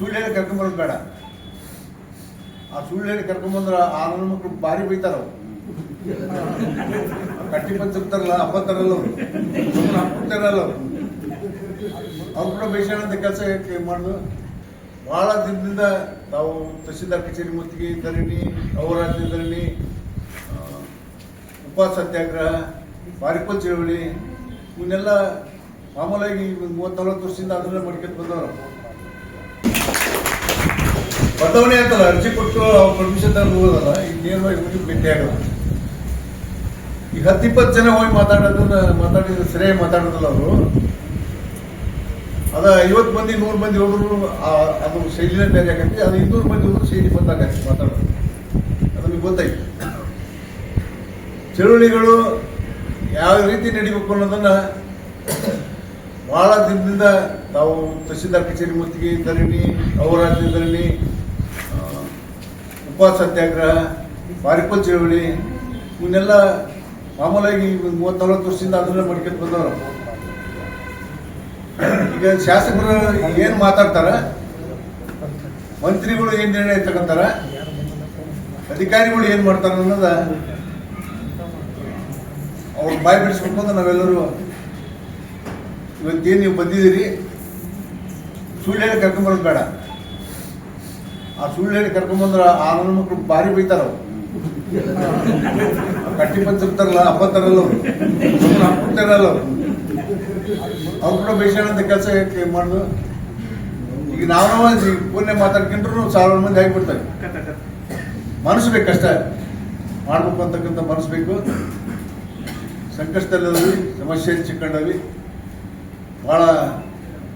ಸುಳ್ಳು ಹೇಳಿ ಕರ್ಕೊಂಬರೋದು ಬೇಡ. ಆ ಸುಳ್ಳು ಹೇಳಿ ಕರ್ಕೊಂಬಂದ್ರ ಆ ನನ್ನ ಮಕ್ಕಳು ಭಾರಿ ಬೈತಾರ. ಕಟ್ಟಿ ಬಂದಿರ್ತಾರಲ್ಲ ಅಪ್ಪತ್ತಾರಲ್ಲ ಅವರು. ಅವ್ರು. ಅವರು ಕೂಡ ಬೈಸೋಣಂತ ಕೆಲಸ ಮಾಡುದು? ಬಹಳ ದಿನದಿಂದ ತಾವು ತಹಸೀಲ್ದಾರ್ ಕಚೇರಿ ಮುತ್ತಿಗೆ ಧರಣಿ ಅವರಾಜ್ಯ ಧರಣಿ ಉಪವಾಸ ಸತ್ಯಾಗ್ರಹ ಬಾರಿಕೋಲ್ ಚಳವಳಿ, ಇವನ್ನೆಲ್ಲ ಮಾಮೂಲಾಗಿ ಮೂವತ್ತು ನಲವತ್ತು ವರ್ಷದಿಂದ ಅದನ್ನೇ ಮಾಡ್ಕೊಂತ ಬಂದವರು. ಬದಲಾವಣೆ ಅಂತಲ್ಲ, ಅರ್ಜಿ ಕೊಟ್ಟು ಪರ್ಮಿಷನ್ ತಗೊಂಡು ಹೋಗೋದಲ್ಲ ಈಗ ನೇರವಾಗಿ ಹೋಗಿ ಭೇಟಿ ಆಗಲ್ಲ ಈಗ ಹತ್ತಿಪ್ಪತ್ತು ಜನ ಹೋಗಿ ಮಾತಾಡೋದನ್ನ ಮಾತಾಡಿದ್ರೆ ಸರಿಯಾಗಿ ಮಾತಾಡೋದಲ್ಲ ಅವರು. ಅದ ಐವತ್ತು ಮಂದಿ, ನೂರು ಮಂದಿ ಹೋದ್ರು ಅದು ಶೈಲಿನೇ ಬೇರೆ ಆಗತ್ತೆ. ಅದು ಇನ್ನೂರು ಮಂದಿ ಹೋದ್ರು ಶೈಲಿ ಬಂದಾಗ ಮಾತಾಡೋದು. ಅದು ನಿಮ್ಗೆ ಗೊತ್ತಾಯ್ತು. ಚಳುವಳಿಗಳು ಯಾವ ರೀತಿ ನಡಿಬೇಕು ಅನ್ನೋದನ್ನ ಬಹಳ ದಿನದಿಂದ ತಾವು ತಹಸೀಲ್ದಾರ್ ಕಚೇರಿ ಮುತ್ತಿಗೆ ಧರಣಿ ಅವರಾಜ್ಯ ಧರಣಿ ಉಪವಾಸ ಸತ್ಯಾಗ್ರಹ ಪಾರಿಪಲ್ ಚಳವಳಿ, ಇವನ್ನೆಲ್ಲ ಮಾಮೂಲಾಗಿ ಮೂವತ್ತು ನಲವತ್ತು ವರ್ಷದಿಂದ ಅದನ್ನೇ ಮಾಡ್ಕೊಂತ ಬಂದವರು. ಈಗ ಶಾಸಕರು ಏನ್ ಮಾತಾಡ್ತಾರ? ಮಂತ್ರಿಗಳು ಏನ್ ನಿರ್ಣಯ ತಗೊಂತಾರ? ಅಧಿಕಾರಿಗಳು ಏನ್ ಮಾಡ್ತಾರ ಅನ್ನೋದ ಅವ್ರ ಬಾಯಿ ಬಿಡಿಸ್ಬೇಕು ನಾವೆಲ್ಲರೂ ಇವತ್ತೇನು ನೀವು ಬಂದಿದ್ದೀರಿ? ಸುಳ್ಳು ಹೇಳಿ ಕರ್ಕೊಂಡ್ಬರೋದು ಬೇಡ. ಆ ಸುಳ್ಳು ಹೇಳಿ ಕರ್ಕೊಂಬಂದ್ರ ಆ ನನ್ನ ಮಕ್ಕಳು ಭಾರಿ ಬೈತಾರ. ಕಟ್ಟಿ ಬಂದಿರ್ತಾರಲ್ಲ ಅಪ್ಪತ್ತಾರಲ್ಲ. ಅವರು ಅಪ್ಪತ್ತಾರಲ್ಲ ಅವರು. ಕೂಡ ಬೈಸೋಣಂತ ಕೆಲಸ ಮಾಡುದು? ಈಗ ನಾವು ಪುಣ್ಯ ಮಾತಾಡ್ಕೊಂಡ್ರು ಸಾವಿರ ಮಂದಿ ಆಗಿಬಿಡ್ತಾರೆ. ಮನಸ್ಸು ಬೇಕು ಕಷ್ಟ ಮಾಡ್ಬೇಕು ಅಂತಕ್ಕಂಥ ಮನಸ್ಸು ಬೇಕು. ಸಮಸ್ಯೆ ಚಿಕ್ಕಂಡವಿ. ಭಾಳ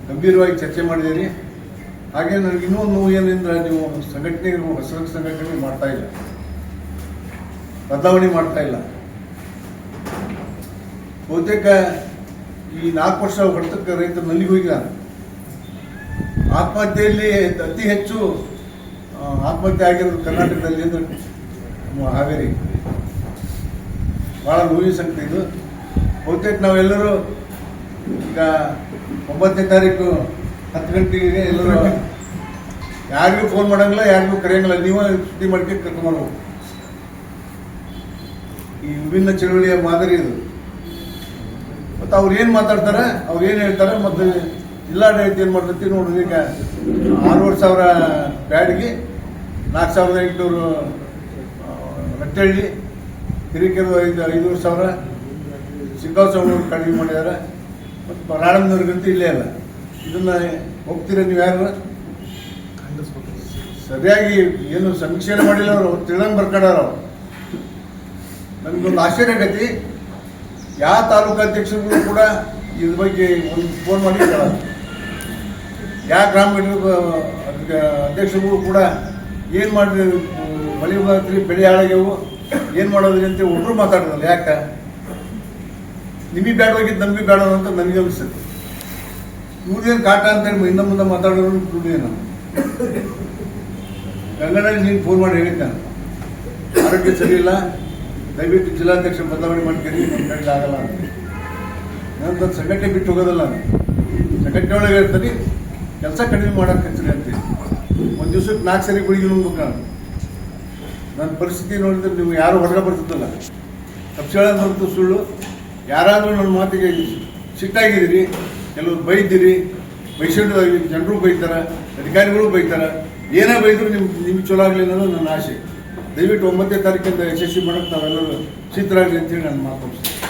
ಗಂಭೀರವಾಗಿ ಚರ್ಚೆ ಮಾಡಿದ್ದೀರಿ. ಹಾಗೆ ನನಗೆ ಇನ್ನೊಂದು ನೋವು ಏನಂದ್ರೆ ನೀವು ಸಂಘಟನೆಗಳು ಹೊಸ ಸಂಘಟನೆ ಮಾಡ್ತಾ ಇಲ್ಲ. ಬದಲಾವಣೆ ಮಾಡ್ತಾ ಇಲ್ಲ. ಬಹುತೇಕ ಈ ನಾಲ್ಕು ವರ್ಷ ಹೊಡೆತಕ್ಕೆ ರೈತರು ನಲ್ಲಿಗೆ ಹೋಗಿಲ್ಲ. ಆತ್ಮಹತ್ಯೆಯಲ್ಲಿ ಅತಿ ಹೆಚ್ಚು ಆತ್ಮಹತ್ಯೆ ಆಗಿರೋದು ಕರ್ನಾಟಕದಲ್ಲಿ ಅಂದ್ರೆ ಹಾವೇರಿ. ಬಹಳ ನೋವಿನ ಸಂಕಟ ಇದು. ಬಹುತೇಕ ನಾವೆಲ್ಲರೂ ಈಗ ಒಂಬತ್ತನೇ ತಾರೀಕು ಹತ್ತು ಗಂಟೆಗೆ ಎಲ್ಲರೂ ಯಾರಿಗೂ ಫೋನ್ ಮಾಡಂಗಿಲ್ಲ, ಯಾರಿಗೂ ಕರೆಯಂಗಿಲ್ಲ. ನೀವೇ ಸುದ್ದಿ ಮಾಡ್ಕೊಂಡು ಕರ್ಕೊಂಬರ್ಬೇಕು ಈ ವಿಭಿನ್ನ ಚಳುವಳಿಯ ಮಾದರಿ ಇದು. ಮತ್ತು ಅವ್ರು ಏನು ಮಾತಾಡ್ತಾರೆ, ಅವ್ರು ಏನು ಹೇಳ್ತಾರೆ, ಮತ್ತು ಜಿಲ್ಲಾಡಳಿತ ಏನು ಮಾಡ್ತೈತಿ ನೋಡ್ರಿ ಈಗ. ಆರೂವರೆ ಸಾವಿರ ಬ್ಯಾಡಿಗೆ, ನಾಲ್ಕು ಸಾವಿರದ ಎಂಟುನೂರು ರಟ್ಟಹಳ್ಳಿ, ಹಿರಿಕೆರೆ ಐದು, ಐದೂವರೆ ಸಾವಿರ. ಸಿಂಗಾವ್ ಕಡಿಮೆ ಮಾಡಿದ್ದಾರೆ. ಮತ್ತು ರಾಣಮ್ನವ್ರಿಗಂತೂ ಇಲ್ಲೇ ಇಲ್ಲ ಇದನ್ನ ಹೋಗ್ತೀರ ನೀವು ಯಾರು? ಸರಿಯಾಗಿ ಏನು ಸಮೀಕ್ಷೆ ಮಾಡಿಲ್ಲ ಅವರು ತಿಳಂಗ್ ಬರ್ಕೊಂಡಾರ ಅವ್ರು. ನನಗೊಂದು ಆಶ್ಚರ್ಯ ಆಗತಿ. ಯಾವ ತಾಲೂಕು ಅಧ್ಯಕ್ಷರು ಕೂಡ ಇದ್ರ ಬಗ್ಗೆ ಒಂದು ಫೋನ್ ಮಾಡಿ ಯಾವ ಗ್ರಾಮ ಅಧ್ಯಕ್ಷರುಗಳು ಕೂಡ ಏನು ಮಾಡಿದ್ರಿ, ಮಳೆ ಬಂದ್ರಿ ಬೆಳೆ ಹಾಳಾಗ್ಯವು, ಏನು ಮಾಡೋದ್ರಿ ಅಂತ ಒಬ್ರು ಮಾತಾಡೋದಲ್ಲ ಯಾಕ? ನಿಮಗೆ ಬೇಡವಾಗಿದ್ದು ನಮಗೆ ಬೇಡ ಅಂತ ನನಗೆ ಅನಿಸ್ತದೆ ಇವ್ರದೇನು ಕಾಟ ಅಂತೇಳಿ ಹಿಂದೆ ಮುಂದೆ ಮಾತಾಡೋರು ದುಡ್ಡೇನು ಗಂಗನಲ್ಲಿ ನೀನು ಫೋನ್ ಮಾಡಿ ಹೇಳಿದ್ದೆ ಆರೋಗ್ಯ ಸರಿ ಇಲ್ಲ, ದಯವಿಟ್ಟು ಜಿಲ್ಲಾಧ್ಯಕ್ಷ ಬದಲಾವಣೆ ಮಾಡ್ಕೊಂಡು ನಿಮ್ಮ ಕಡೆಗೆ ಆಗಲ್ಲ ಅಂತ. ನಾನು ತನ್ನ ಸಂಘಟನೆ ಬಿಟ್ಟು ಹೋಗೋದಲ್ಲ ನಾನು. ಸಂಘಟನೆ ಒಳಗೆ ಇರ್ತೀನಿ, ಕೆಲಸ ಕಡಿಮೆ ಮಾಡೋಕೆ ಹಚ್ಚಿರಿ ಅಂತೀನಿ ಒಂದು ದಿವ್ಸಕ್ಕೆ ನಾಲ್ಕು ಸರಿ ಗುಳಿಗೆ ಹೋಗ್ಬೇಕು ನಾನು. ನನ್ನ ಪರಿಸ್ಥಿತಿ ನೋಡಿದ್ರೆ ನೀವು ಯಾರು ಹೊರಗೆ ಬರ್ತಿದ್ದಲ್ಲ. ತಪ್ಪಿಸೇಳ ಹೊರತು ಸುಳ್ಳು. ಯಾರಾದರೂ ನನ್ನ ಮಾತಿಗೆ ಸಿಟ್ಟಾಗಿದ್ದೀರಿ, ಕೆಲವರು ಬೈದಿರಿ ಬೈಸಂಡು ಜನರು ಬೈತಾರೆ, ಅಧಿಕಾರಿಗಳು ಬೈತಾರೆ. ಏನೇ ಬೈದ್ರು ನಿಮ್ಗೆ ನಿಮ್ಗೆ ಚಲೋ ಆಗಲಿ ಅನ್ನೋದು ನನ್ನ ಆಸೆ. ದಯವಿಟ್ಟು ಒಂಬತ್ತನೇ ತಾರೀಕಿಂದ ಯಶಸ್ವಿ ಮಾಡೋಕ್ಕೆ ನಾವೆಲ್ಲರೂ ಆಗಲಿ ಅಂತೇಳಿ ನಾನು ಮಾತಾಡ್ತೀನಿ